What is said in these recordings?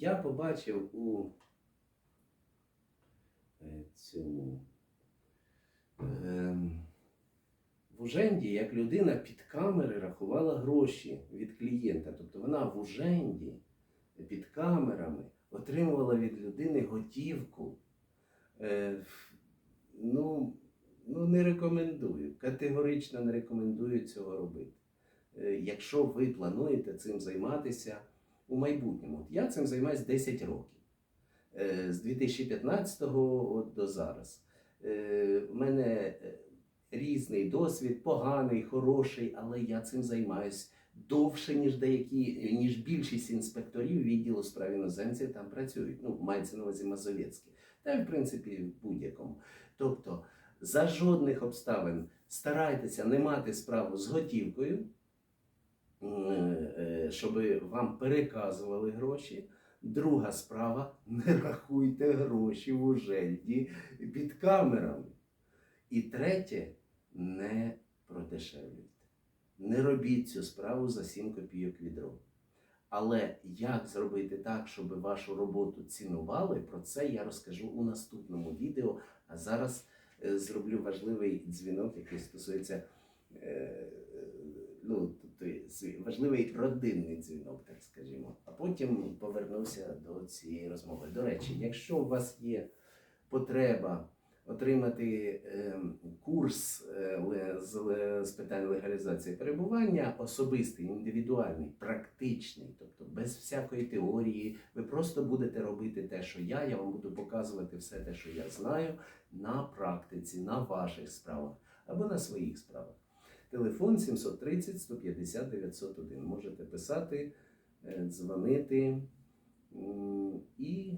я побачив у е, цьому ем, в Уженді, як людина під камери рахувала гроші від клієнта. Тобто вона в Уженді під камерами отримувала від людини готівку. Е, ну, ну, не рекомендую. Категорично не рекомендую цього робити. Е, якщо ви плануєте цим займатися у майбутньому. От я цим займаюся 10 років. Е, З 2015-го от до зараз. Е, У мене е, різний досвід, поганий, хороший, але я цим займаюся довше, ніж деякі, ніж більшість інспекторів відділу справ іноземців там працюють. Ну, мається на увазі Мазовецькі. Та в принципі в будь-якому. Тобто, за жодних обставин старайтеся не мати справу з готівкою, е, щоб вам переказували гроші. Друга справа не рахуйте гроші в уженді під камерами. І третє, не продешевлюйте. Не робіть цю справу за 7 копійок відро. Але як зробити так, щоб вашу роботу цінували, про це я розкажу у наступному відео. А зараз е, зроблю важливий дзвінок, який стосується е, ну, важливий родинний дзвінок, так скажімо. А потім повернуся до цієї розмови. До речі, якщо у вас є потреба отримати ем, курс е, з питань легалізації перебування, особистий, індивідуальний, практичний, тобто без всякої теорії, ви просто будете робити те, що я. Я вам буду показувати все те, що я знаю, на практиці, на ваших справах або на своїх справах. Телефон 730 150 901. Можете писати, е, дзвонити і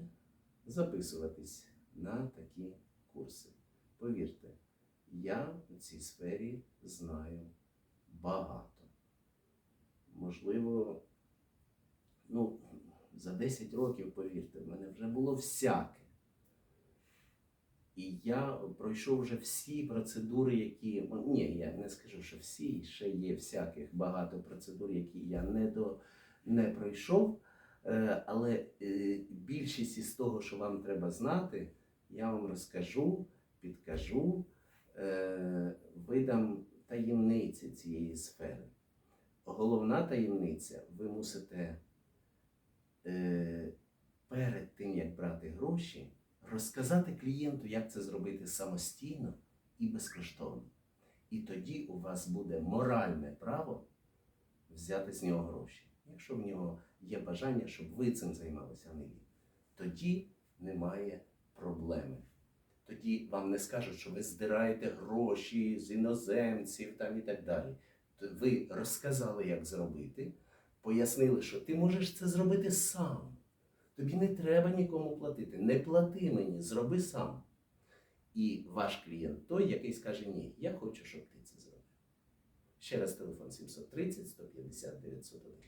записуватись на такі курси. Повірте, я у цій сфері знаю багато. Можливо, ну, за 10 років, повірте, в мене вже було всяке. І я пройшов вже всі процедури, які. ну, Ні, я не скажу, що всі, ще є всяких багато процедур, які я не, до, не пройшов. Е, Але е, більшість із того, що вам треба знати, я вам розкажу, підкажу, е, видам таємниці цієї сфери. Головна таємниця, ви мусите перед тим, як брати гроші, розказати клієнту, як це зробити самостійно і безкоштовно. І тоді у вас буде моральне право взяти з нього гроші. Якщо в нього є бажання, щоб ви цим займалися, він. Тоді немає проблеми. Тоді вам не скажуть, що ви здираєте гроші з іноземців там і так далі. Ви розказали, як зробити, пояснили, що ти можеш це зробити сам. Тобі не треба нікому платити. Не плати мені, зроби сам. І ваш клієнт той, який скаже ні, я хочу, щоб ти це зробив. Ще раз телефон 730 150 901.